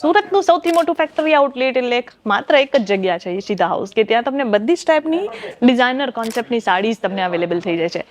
સુરતનું સૌથી મોટું ફેક્ટરી આઉટલેટ એટલે માત્ર એક જ જગ્યા છે ઈશિતા હાઉસ કે ત્યાં તમને બધી જ ટાઈપની ડિઝાઇનર કોન્સેપ્ટની સાડીઝ તમને અવેલેબલ થઈ જાય છે.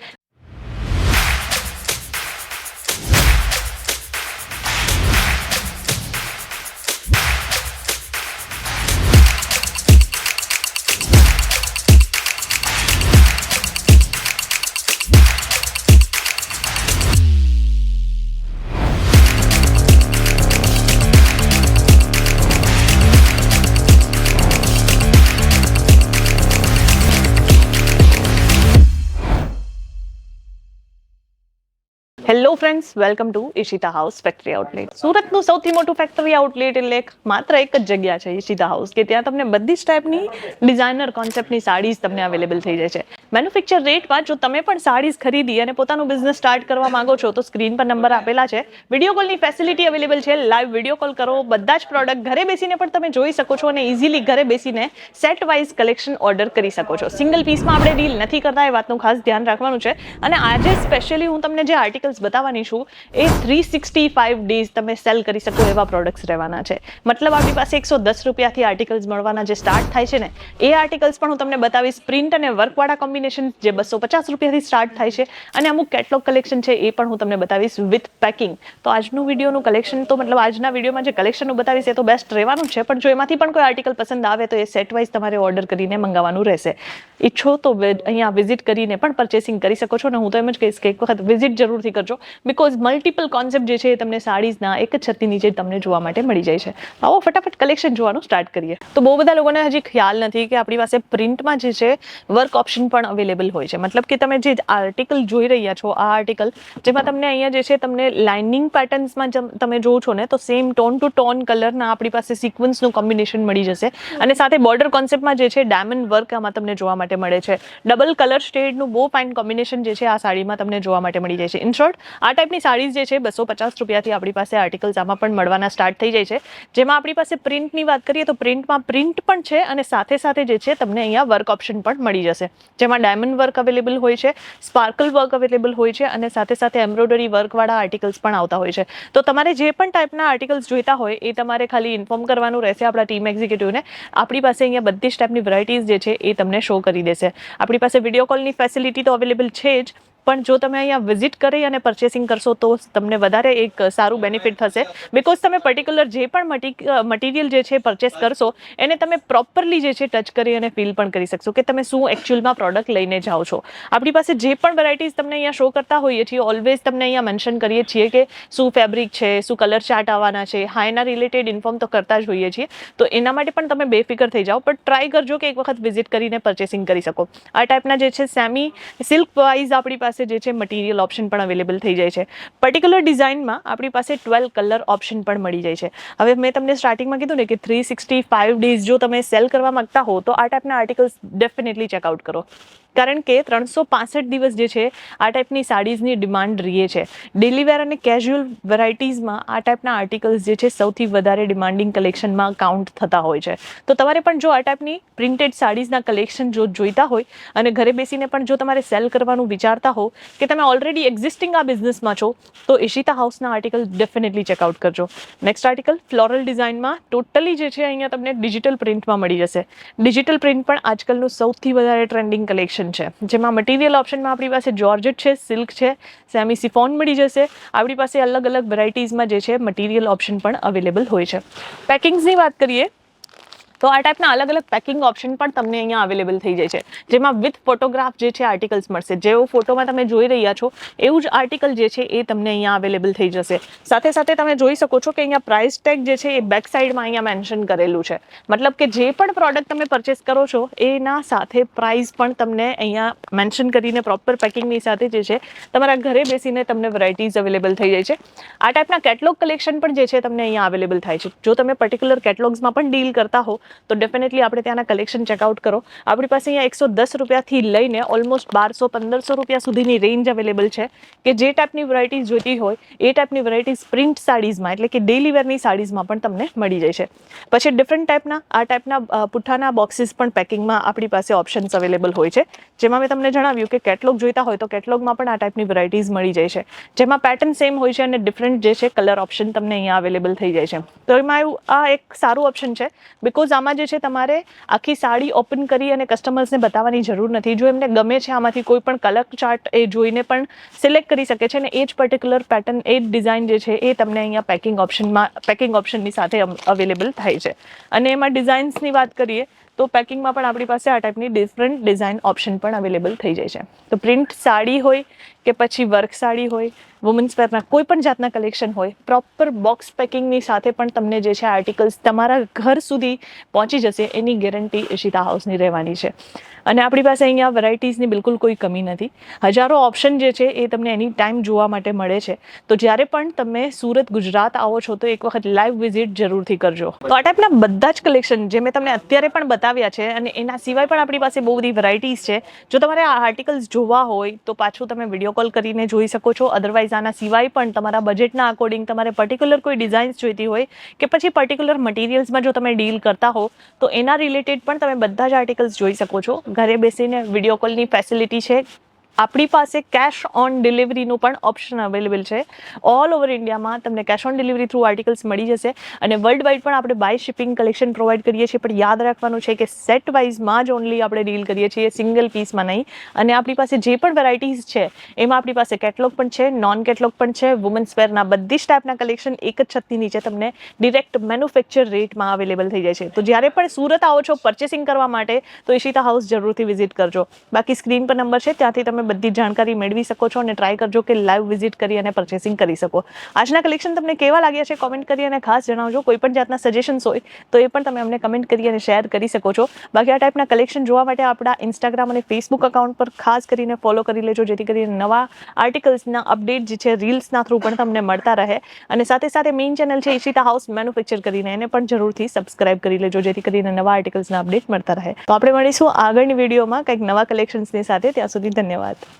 Hello friends welcome to Ishita house factory outlet સુરતનું સૌથી મોટું ફેક્ટરી આઉટલેટ એટલે માત્ર એક જ જગ્યા છે ઈશિતા હાઉસ કે ત્યાં તમને બધી જ ટાઈપની ડિઝાઇનર કોન્સેપ્ટની સાડીઝ તમને અવેલેબલ થઈ જાય છે. મેન્યુફેક્ચર રેટમાં જો તમે પણ સાડીઝ ખરીદી અને પોતાનું બિઝનેસ સ્ટાર્ટ કરવા માંગો છો, તો સ્ક્રીન પર નંબર આપેલા છે. વીડિયો કોલની ફેસિલિટી અવેલેબલ છે. લાઈવ વીડિયો કોલ કરો, બધા જ પ્રોડક્ટ ઘરે બેસીને પણ તમે જોઈ શકો છો અને ઇઝીલી ઘરે બેસીને સેટ વાઇઝ કલેક્શન ઓર્ડર કરી શકો છો. સિંગલ પીસમાં આપણે ડીલ નથી કરતા, એ વાતનું ખાસ ધ્યાન રાખવાનું છે. અને આજે સ્પેશિયલી હું તમને જે આર્ટિકલ્સ બતાવવાની છું. એ થ્રી સિક્સટી ફાઇવ ડેઝ તમે સેલ કરી શકો એવા પ્રોડક્ટ્સ રહેવાના છે. મતલબ આપણી પાસે એકસો દસ રૂપિયાથી આર્ટિકલ્સ મળવાના જે સ્ટાર્ટ થાય છે ને, એ આર્ટિકલ્સ પણ હું તમને બતાવીશ. પ્રિન્ટ અને વર્કવાળા કોમ્બિનેશન જે બસો પચાસ રૂપિયાથી સ્ટાર્ટ થાય છે અને અમુક કેટલોગ કલેક્શન છે એ પણ હું તમને બતાવીશ વિથ પેકિંગ તો આજનું વિડીયોનું કલેક્શન તો મતલબ આજના વિડીયોમાં જે કલેક્શનનું બતાવીશ એ તો બેસ્ટ રહેવાનું છે, પણ જો એમાંથી પણ કોઈ આર્ટિકલ પસંદ આવે તો એ સેટ વાઇઝ તમારે ઓર્ડર કરીને મંગાવવાનું રહેશે. ઈચ્છો તો અહીંયા વિઝિટ કરીને પણ પરચેસિંગ કરી શકો છો અને હું તો એમ જ કહીશ કે એક વખત વિઝિટ જરૂરથી કરજો. બિકોઝ મલ્ટિપલ કોન્સેપ્ટ જે છે એ તમને સાડીઝના એક જ છત્તી નીચે તમને જોવા માટે મળી જાય છે. આવો ફટાફટ કલેક્શન જોવાનું સ્ટાર્ટ કરીએ. તો બહુ બધા લોકોને હજી ખ્યાલ નથી કે આપણી પાસે પ્રિન્ટમાં જે છે વર્ક ઓપ્શન પણ અવેલેબલ હોય છે. મતલબ કે તમે જે આર્ટિકલ જોઈ રહ્યા છો, આ આર્ટિકલ જેમાં તમને અહીંયા જે છે તમને લાઇનિંગ પેટર્ન્સમાં તમે જોવો છો ને, તો સેમ ટોન ટુ ટોન કલરના આપણી પાસે સિક્વન્સનું કોમ્બિનેશન મળી જશે. અને સાથે બોર્ડર કોન્સેપ્ટમાં જે છે ડાયમંડ વર્ક આમાં તમને જોવા માટે મળે છે. ડબલ કલર સ્ટેડનું બહુ ફાઇન કોમ્બિનેશન જે છે આ સાડીમાં તમને જોવા માટે મળી જાય છે. ઇન શોર્ટ આ ટાઈપની સાડીઝ જે છે, બસો પચાસ રૂપિયાથી આપણી પાસે આર્ટિકલ્સ આમાં પણ મળવાના સ્ટાર્ટ થઈ જાય છે. જેમાં આપણી પાસે પ્રિન્ટની વાત કરીએ તો પ્રિન્ટમાં પ્રિન્ટ પણ છે અને સાથે સાથે જે છે, તમને અહીંયા વર્ક ઓપ્શન પણ મળી જશે. જેમાં ડાયમંડ વર્ક અવેલેબલ હોય છે સ્પાર્કલ વર્ક અવેલેબલ હોય છે અને સાથે સાથે એમ્બ્રોઇડરી વર્કવાળા આર્ટિકલ્સ પણ આવતા હોય છે. તો તમારે જે પણ ટાઈપના આર્ટિકલ્સ જોઈતા હોય, એ તમારે ખાલી ઇન્ફોર્મ કરવાનું રહેશે આપણા ટીમ એક્ઝિક્યુટિવને આપણી પાસે અહીંયા બધી જ ટાઈપની વેરાયટીઝ જે છે, એ તમને શો કરી દેશે. આપણી પાસે વીડિયો કોલની ફેસિલિટી તો અવેલેબલ છે જ પણ જો તમે અહીંયા વિઝિટ કરી અને પરચેસિંગ કરશો તો તમને વધારે એક સારું બેનિફિટ થશે. બિકોઝ તમે પર્ટિક્યુલર જે પણ મટીરિયલ જે છે પરચેસ કરશો, એને તમે પ્રોપરલી જે છે ટચ કરી અને ફીલ પણ કરી શકશો કે તમે શું એકચ્યુઅલમાં પ્રોડક્ટ લઈને જાઓ છો. આપણી પાસે જે પણ વેરાયટીઝ તમને અહીંયા શો કરતા હોઈએ છીએ ઓલવેઝ તમને અહીંયા મેન્શન કરીએ છીએ કે શું ફેબ્રિક છે, શું કલર ચાર્ટ આવવાના છે, હા, એના રિલેટેડ ઇન્ફોર્મ તો કરતા જ હોઈએ છીએ. તો એના માટે પણ તમે બેફિકર થઈ જાઓ પણ ટ્રાય કરજો કે એક વખત વિઝિટ કરીને પરચેસિંગ કરી શકો. આ ટાઈપના જે છે સેમી સિલ્ક વાઇઝ આપણી પાસે જે છે મટીરિયલ ઓપ્શન પણ અવેલેબલ થઈ જાય છે. પર્ટિક્યુલર ડિઝાઇનમાં આપણી પાસે ટ્વેલ્વ કલર ઓપ્શન પણ મળી જાય છે. હવે મેં તમને સ્ટાર્ટિંગમાં કીધું ને કે થ્રી સિક્સટી ફાઇવ ડેઝ જો તમે સેલ કરવા માગતા હો તો આ ટાઈપના આર્ટિકલ્સ ડેફિનેટલી ચેકઆઉટ કરો. કારણ કે ત્રણસો પાસઠ દિવસ જે છે, આ ટાઈપની સાડીઝની ડિમાન્ડ રહીએ છે. ડેલી વેર અને કેઝ્યુઅલ વેરાયટીઝમાં આ ટાઈપના આર્ટિકલ્સ જે છે, સૌથી વધારે ડિમાન્ડિંગ કલેક્શનમાં કાઉન્ટ થતા હોય છે. તો તમારે પણ જો આ ટાઈપની પ્રિન્ટેડ સાડીઝના કલેક્શન જો જોઈતા હોય અને ઘરે બેસીને પણ જો તમારે સેલ કરવાનું વિચારતા હો કે તમે ઓલરેડી એક્ઝિસ્ટિંગ આ બિઝનેસમાં છો, તો ઈશિતા હાઉસના આર્ટિકલ ડેફિનેટલી ચેકઆઉટ કરજો. નેક્સ્ટ આર્ટિકલ ફ્લોરલ ડિઝાઇનમાં ટોટલી જે છે, અહીંયા તમને ડિજિટલ પ્રિન્ટમાં મળી જશે. ડિજિટલ પ્રિન્ટ પણ આજકાલનું સૌથી વધારે ટ્રેન્ડિંગ કલેક્શન છે. જેમાં મટીરિયલ ઓપ્શનમાં આપણી પાસે જોર્જેટ છે સિલ્ક છે સેમી સિફોન મળી જશે. આપણી પાસે અલગ અલગ વેરાયટીઝમાં જે છે મટીરિયલ ઓપ્શન પણ અવેલેબલ હોય છે. પેકિંગ્સની વાત કરીએ તો આ ટાઈપના અલગ અલગ પેકિંગ ઓપ્શન પણ તમને અહીંયા અવેલેબલ થઈ જાય છે. જેમાં વિથ ફોટોગ્રાફ જે છે આર્ટિકલ્સ મળશે. જેવો ફોટોમાં તમે જોઈ રહ્યા છો, એવું જ આર્ટિકલ જે છે, એ તમને અહીંયા અવેલેબલ થઈ જશે. સાથે સાથે તમે જોઈ શકો છો કે અહીંયા પ્રાઇસ ટેગ જે છે, એ બેક સાઈડમાં અહીંયા મેન્શન કરેલું છે. મતલબ કે જે પણ પ્રોડક્ટ તમે પરચેસ કરો છો, એના સાથે પ્રાઇસ પણ તમને અહીંયા મેન્શન કરીને પ્રોપર પેકિંગની સાથે જે છે, તમારા ઘરે બેસીને તમને વેરાયટીઝ અવેલેબલ થઈ જાય છે. આ ટાઈપના કેટલોગ કલેક્શન પણ જે છે, તમને અહીંયા અવેલેબલ થાય છે. જો તમે પર્ટિક્યુલર કેટલોગ્સમાં પણ ડીલ કરતા હો તો ડેફિનેટલી આપણે ત્યાંના કલેક્શન ચેકઆઉટ કરો. આપણી પાસે અહીંયા એકસો દસ રૂપિયાથી લઈને ઓલમોસ્ટ બારસો, પંદરસો રૂપિયા સુધીની રેન્જ અવેલેબલ છે કે જે ટાઈપની વેરાયટીઝ જોઈતી હોય, એ ટાઈપની વેરાયટીઝ પ્રિન્ટ સાડીઝમાં એટલે કે ડેલી વેરની સાડીઝમાં પણ તમને મળી જશે પછી ડિફરન્ટ ટાઈપના આ ટાઈપના પુઠ્ઠાના બોક્સીસ પણ પેકિંગમાં આપણી પાસે ઓપ્શન્સ અવેલેબલ હોય છે. જેમાં મેં તમને જણાવ્યું કે કેટલોગ જોઈતા હોય તો કેટલોગમાં પણ આ ટાઈપની વેરાયટીઝ મળી જાય છે. જેમાં પેટર્ન સેમ હોય છે અને ડિફરન્ટ જે છે કલર ઓપ્શન તમને અહીંયા અવેલેબલ થઈ જાય છે. તો એમાં એવું આ એક સારું ઓપ્શન છે બિકોઝ આમાં જે છે તમારે આખી સાડી ઓપન કરી અને કસ્ટમર્સને બતાવવાની જરૂર નથી. જો એમને ગમે છે આમાંથી કોઈ પણ કલર ચાર્ટ એ જોઈને પણ સિલેક્ટ કરી શકે છે અને એ જ પર્ટિક્યુલર પેટર્ન એ જ ડિઝાઇન જે છે એ તમને અહીંયા પેકિંગ ઓપ્શનમાં પેકિંગ ઓપ્શનની સાથે અવેલેબલ થાય છે. અને એમાં ડિઝાઇન્સની વાત કરીએ તો પેકિંગમાં પણ આપણી પાસે આ ટાઈપની ડિફરન્ટ ડિઝાઇન ઓપ્શન પણ અવેલેબલ થઈ જાય છે. તો પ્રિન્ટ સાડી હોય કે પછી વર્ક સાડી હોય વુમન્સ વેરના કોઈ પણ જાતના કલેક્શન હોય પ્રોપર બોક્સ પેકિંગની સાથે પણ તમને જે છે આર્ટિકલ્સ તમારા ઘર સુધી પહોંચી જશે, એની ગેરંટી ઇશિતા હાઉસની રહેવાની છે. અને આપણી પાસે અહીંયા વેરાયટીઝની બિલકુલ કોઈ કમી નથી. હજારો ઓપ્શન જે છે એ તમને એની ટાઈમ જોવા માટે મળે છે. તો જ્યારે પણ તમે સુરત, ગુજરાત આવો છો, તો એક વખત લાઈવ વિઝિટ જરૂરથી કરજો. તો આ ટાઈપના બધા જ કલેક્શન જે મેં તમને અત્યારે પણ બતાવ્યા છે, અને એના સિવાય પણ આપણી પાસે બહુ બધી વેરાયટીઝ છે. જો તમારે આ આર્ટિકલ્સ જોવા હોય, તો પાછું તમે વીડિયો કોલ કરીને જોઈ શકો છો. અદરવાઇઝ આના સિવાય પણ તમારા બજેટના અકોર્ડિંગ તમારે પર્ટિક્યુલર કોઈ ડિઝાઇન્સ જોઈતી હોય કે પછી પર્ટિક્યુલર મટીરિયલ્સમાં જો તમે ડીલ કરતા હો, તો એના રિલેટેડ પણ તમે બધા જ આર્ટિકલ્સ જોઈ શકો છો. ઘરે બેસીને વીડિયો કોલની ફેસિલિટી છે. આપણી પાસે કેશ ઓન ડિલિવરીનું પણ ઓપ્શન અવેલેબલ છે. ઓલ ઓવર ઇન્ડિયામાં તમને cash on delivery through articles મળી જશે અને વર્લ્ડ વાઇડ પણ આપણે બાય શિપિંગ કલેક્શન પ્રોવાઈડ કરીએ છીએ. પણ યાદ રાખવાનું છે કે સેટ વાઇઝમાં જ ઓનલી આપણે ડીલ કરીએ છીએ સિંગલ પીસમાં નહીં. અને આપણી પાસે જે પણ વેરાયટીઝ છે, એમાં આપણી પાસે કેટલોગ પણ છે નોન કેટલોગ પણ છે. વુમન્સ વેરના બધી જ ટાઈપના કલેક્શન એક જ છતની નીચે તમને ડિરેક્ટ મેન્યુફેક્ચર રેટમાં અવેલેબલ થઈ જાય છે. તો જ્યારે પણ સુરત આવો છો પરચેસિંગ કરવા માટે, તો ઈશિતા હાઉસ જરૂરથી વિઝિટ કરજો. બાકી સ્ક્રીન પર નંબર છે, ત્યાંથી તમે બધી જાણકારી મેળવી શકો છો અને ટ્રાય કરજો કે લાઈવ વિઝિટ કરી અને પરચેસિંગ કરી શકો. આજના કલેક્શન તમને કેવા લાગ્યા છે કોમેન્ટ કરી અને ખાસ જણાવજો. કોઈ પણ જાતના સજેશન્સ હોય તો એ પણ તમે અમને કમેન્ટ કરી અને શેર કરી શકો છો. બાકી આ ટાઈપના કલેક્શન જોવા માટે આપણા ઇન્સ્ટાગ્રામ અને ફેસબુક અકાઉન્ટ પર ખાસ કરીને ફોલો કરી લેજો, જેથી કરીને નવા આર્ટિકલ્સના અપડેટ જે છે રીલ્સના થ્રુ પણ તમને મળતા રહે. અને સાથે સાથે મેઇન ચેનલ છે ઈશિતા હાઉસ મેન્યુફેક્ચર કરીને એને પણ જરૂરથી સબસ્ક્રાઇબ કરી લેજો, જેથી કરીને નવા આર્ટિકલ્સના અપડેટ મળતા રહે. તો આપણે મળીશું આગળની વિડીયોમાં કંઈક નવા કલેક્શન્સની સાથે. ત્યાં સુધી ધન્યવાદ. subscribe.